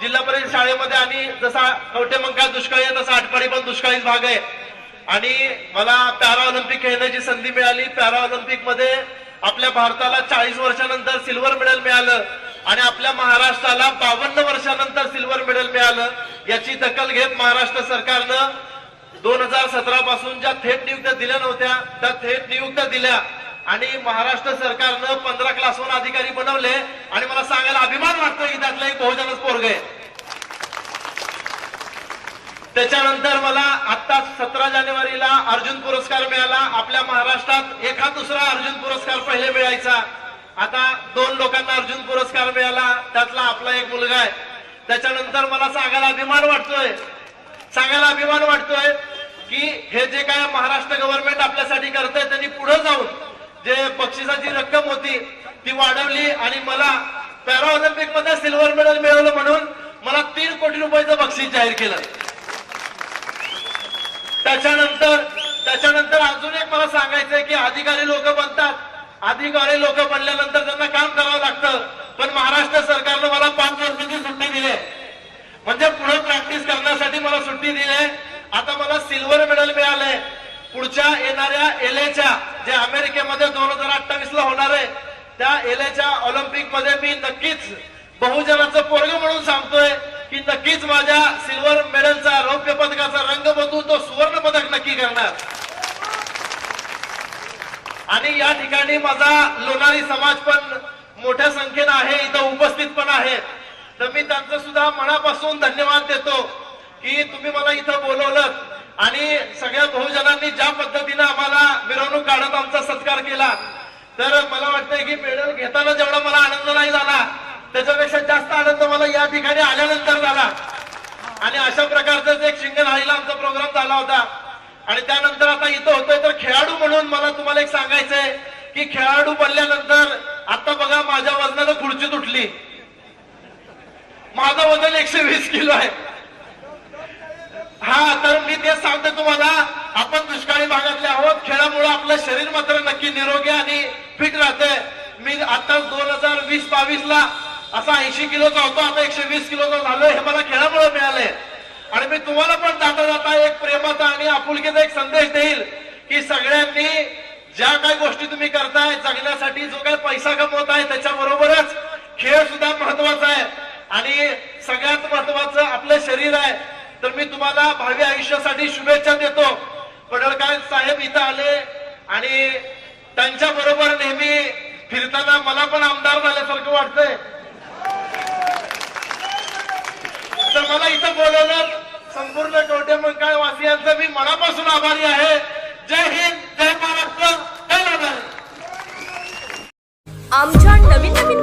जिल्हा परिषद शाळेमध्ये आणि जसा कवठे मंका दुष्काळी आहे तसा आटपाडी पण दुष्काळीच भाग आहे. आणि मला पॅरा ऑलिम्पिक खेळण्याची संधी मिळाली पॅरा ऑलिम्पिकमध्ये आपल्या भारताला चाळीस वर्षानंतर सिल्वर मेडल मिळालं आणि आपल्या महाराष्ट्राला बावन्न वर्षानंतर सिल्वर मेडल मिळालं याची दखल घेत महाराष्ट्र सरकारनं दोन हजार सतरा पासून ज्या थेट नियुक्त्या दिल्या नव्हत्या त्या थेट नियुक्त्या दिल्या. आणि महाराष्ट्र सरकारनं पंधरा क्लास वन अधिकारी बनवले आणि मला सांगायला अभिमान वाटतो की त्यातलं एक बहुजनच पोरग आहे. त्याच्यानंतर मला आता सतरा जानेवारीला अर्जुन पुरस्कार मिळाला. आपल्या महाराष्ट्रात एका दुसरा अर्जुन पुरस्कार पहिले मिळायचा. आता दोन लोकांना अर्जुन पुरस्कार मिळाला. त्यातला आपला एक मुलगा आहे. त्याच्यानंतर मला सांगायला अभिमान वाटतोय सांगायला अभिमान वाटतोय की हे जे काय महाराष्ट्र गव्हर्नमेंट आपल्यासाठी करतंय त्यांनी पुढे जाऊन जे बक्षिसाची रक्कम होती ती वाढवली आणि मला पॅरा ऑलिम्पिकमध्ये सिल्वर मेडल मिळवलं म्हणून मला तीन कोटी रुपयाचं बक्षीस जाहीर केलं त्याच्यानंतर त्याच्यानंतर अजून एक मला सांगायचंय की अधिकारी लोक बनतात अधिकारी लोक बनल्यानंतर त्यांना काम करावं लागतं पण महाराष्ट्र सरकारनं मला पाच वर्षाची सुट्टी दिली आहे. म्हणजे पुढे प्रॅक्टिस करण्यासाठी मला सुट्टी दिली आहे. आता मला सिल्वर मेडल मिळालंय पुढच्या येणाऱ्या एलेच्या जे अमेरिकेमध्ये दोन हजार अठ्ठावीस ला होणार आहे त्या एलेच्या ऑलिम्पिकमध्ये मी नक्कीच बहुजनाचं पोरग म्हणून सांगतोय की नक्कीच माझ्या सिल्वर मेडलचा रौप्य पदकाचा रंग बदलू तो सुवर्ण पदक नक्की करणार. आणि या ठिकाणी माझा लोणारी समाज पण मोठ्या संख्येनं आहे इथं उपस्थित पण आहे तर मी त्यांचं सुद्धा मनापासून धन्यवाद देतो की तुम्ही मला इथं बोलवलं आणि सगळ्या बहुजनांनी ज्या पद्धतीनं आम्हाला मिरवणूक सत्कार तर मला वाटतंय की मेडल घेताना जेवढा मला आनंद नाही झाला त्याच्यापेक्षा जास्त आनंद मला या ठिकाणी आल्यानंतर झाला. आणि अशा प्रकारचाच एक हाईला आमचा प्रोग्राम झाला होता. आणि त्यानंतर आता इथं होतोय तर खेळाडू म्हणून मला तुम्हाला एक सांगायचंय की खेळाडू बनल्यानंतर आता बघा माझ्या वजनानं खुर्ची तुटली माझं वजन एकशे वीस किलो आहे. हा तर मी तेच सांगतो तुम्हाला खेळामुळे आपलं शरीर मात्र नक्की निरोगी आणि फिट राहतंय. मी आता दोन हजार वीस बावीस ला असा ऐंशी किलोचा होतो आता एकशे वीस किलोचा झालोय हे मला खेळामुळे मिळालंय. आणि मी तुम्हाला पण जाता जाता एक प्रेमाचा आणि आपुलकीचा एक संदेश देईल की सगळ्यांनी ज्या काही गोष्टी तुम्ही करताय जगण्यासाठी जो काही पैसा कमवत आहे त्याच्याबरोबरच खेळ सुद्धा महत्त्वाचा आहे. आणि सगळ्यात महत्वाचं आपलं शरीर आहे. तर मी तुम्हाला भावी आयुष्यासाठी शुभेच्छा देतो. पडळकर साहेब इथं आले आणि त्यांच्या बरोबर नेहमी फिरताना मला पण आमदार झाल्यासारखं वाटतंय. तर मला इथं बोलवलं संपूर्ण कवटे मंकाळ वासियांचं मी मनापासून आभारी आहे. जय हिंद जय महाराष्ट्र जय आमच्या नवीन नवीन